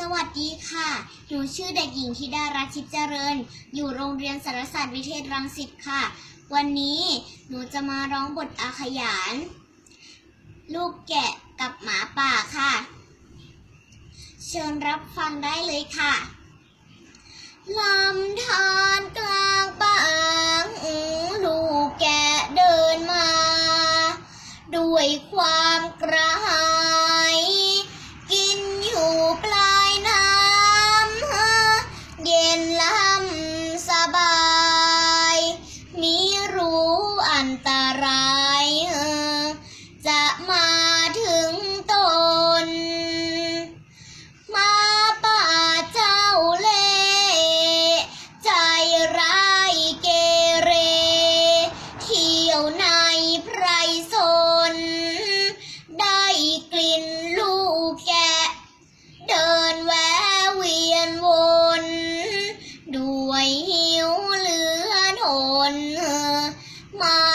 สวัสดีค่ะ หนูชื่อเด็กหญิงธิดารักชิดเจริญ อยู่โรงเรียนสารศาสตร์วิเทศรังสิตค่ะ วันนี้หนูจะมาร้องบทอาขยาน ลูกแกะกับหมาป่าค่ะ เชิญรับฟังได้เลยค่ะ ลำธารกลางป่าลูกแกะเดินมา ด้วยความกระหาย ยวในไพรสน ได้กลิ่นลูกแกะ เดินแวะเวียนวน ด้วยหิวเหลือทนมา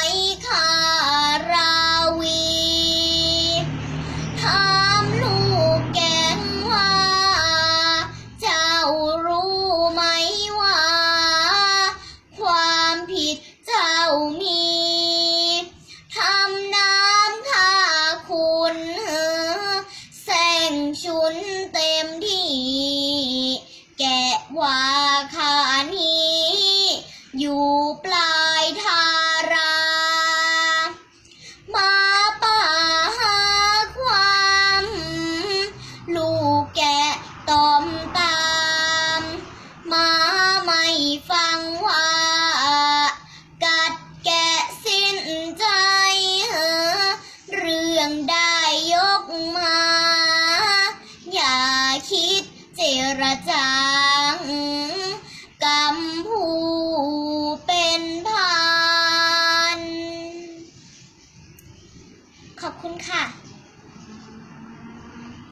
ชุนเต็มที่ แกะว่าขานี้ อยู่ปลา เจรจางกำพูเป็นพัน ขอบคุณค่ะ